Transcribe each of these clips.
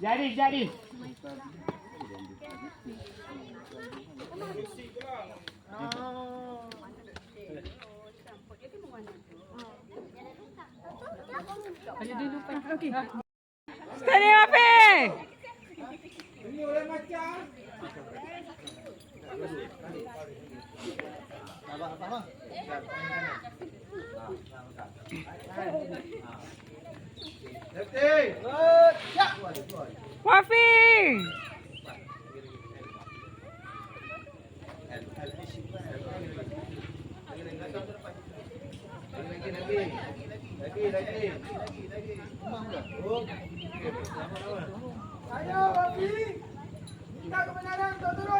Jadi, jadi. Stay in my face! Tama, tama. Lefty! Wafi! Lagi, lagi, lagi, lagi, lagi, lagi. Ayo, Wafi! Kita kebenaran, tuturun!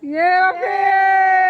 Yeah, okay.